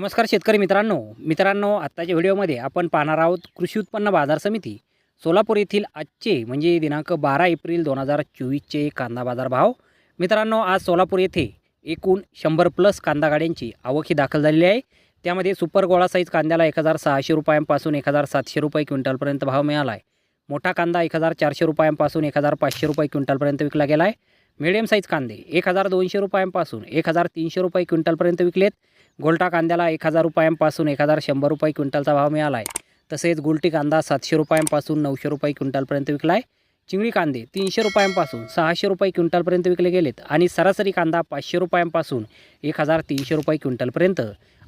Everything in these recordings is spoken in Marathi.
नमस्कार शेतकरी मित्रांनो. मित्रांनो आत्ताच्या व्हिडिओमध्ये आपण पाहणार आहोत कृषी उत्पन्न बाजार समिती सोलापूर येथील आजचे म्हणजे दिनांक बारा एप्रिल दोन हजार चोवीसचे कांदा बाजार भाव मित्रांनो आज सोलापूर येथे एकूण शंभर प्लस कांदा गाड्यांची आवक ही दाखल झालेली आहे. त्यामध्ये सुपर गोळा साईज कांद्याला एक हजार सहाशे रुपयांपासून एक हजार सातशे रुपये क्विंटलपर्यंत भाव मिळाला आहे. मोठा कांदा एक हजार चारशे रुपयांपासून एक हजार पाचशे रुपये क्विंटलपर्यंत विकला गेला आहे. मिडियम साईज कांदे एक हजार दोनशे रुपयांपासून एक हजार तीनशे रुपये क्विंटलपर्यंत विकलेत. गोलटा कांद्याला एक हजार रुपयांपासून एक हजार शंभर रुपये क्विंटलचा भाव मिळाला आहे तसेच गुलटी कांदा सातशे रुपयांपासून नऊशे रुपये क्विंटलपर्यंत विकला आहे चिंगळी कांदे तीनशे रुपयांपासून सहाशे रुपये क्विंटलपर्यंत विकले गेलेत आणि सरासरी कांदा पाचशे रुपयांपासून एक हजार तीनशे रुपये क्विंटलपर्यंत.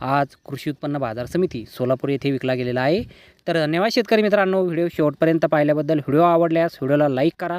आज कृषी उत्पन्न बाजार समिती सोलापूर येथे विकला गेलेला आहे. तर धन्यवाद शेतकरी मित्रांनो व्हिडिओ शेवटपर्यंत पाहिल्याबद्दल व्हिडिओ आवडल्यास व्हिडिओला लाईक करा.